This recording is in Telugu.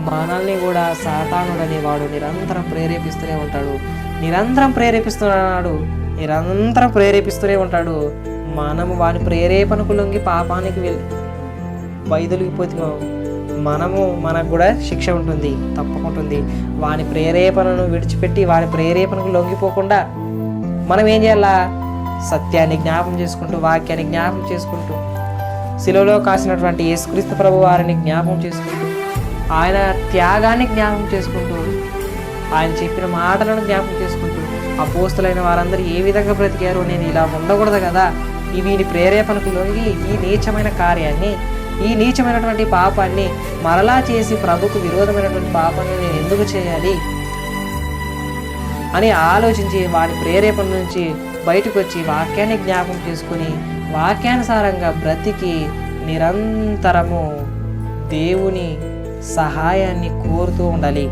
మనల్ని కూడా సాతానుడు అనేవాడు నిరంతరం ప్రేరేపిస్తూనే ఉంటాడు. నిరంతరం ప్రేరేపిస్తున్నాడు. నిరంతరం ప్రేరేపిస్తూనే ఉంటాడు. మనము వాని ప్రేరేపణకు లొంగి పాపానికి వెళ్ళి వైదొలిగిపోతున్నాం. మనము మనకు కూడా శిక్ష ఉంటుంది తప్పకుంటుంది. వాని ప్రేరేపణను విడిచిపెట్టి వాని ప్రేరేపణకు లొంగిపోకుండా మనం ఏం చేయాలా? సత్యాన్ని జ్ఞాపం చేసుకుంటూ వాక్యాన్ని జ్ఞాపం చేసుకుంటూ శిలువలో కాసినటువంటి యేసుక్రీస్తు ప్రభు వారిని జ్ఞాపం చేసుకుంటూ ఆయన త్యాగాన్ని జ్ఞాపం చేసుకుంటూ ఆయన చెప్పిన మాటలను జ్ఞాపం చేసుకుంటూ అపోస్తులైన వారందరూ ఏ విధంగా బ్రతికారు నేను ఇలా ఉండకూడదు కదా. ఈ వీని ప్రేరేపణకు లొంగి ఈ నీచమైన కార్యాన్ని ఈ నీచమైనటువంటి పాపాన్ని మరలా చేసి ప్రభుకు విరోధమైనటువంటి పాపాన్ని నేను ఎందుకు చేయాలి? అని ఆలోచించి వారి ప్రేరేపణ నుంచి బయటకు వచ్చి వాక్యాన్ని జ్ఞాపం చేసుకుని వాక్యానుసారంగా బ్రతికి నిరంతరము దేవుని సహాయాన్ని కోరుతూ ఉండాలి.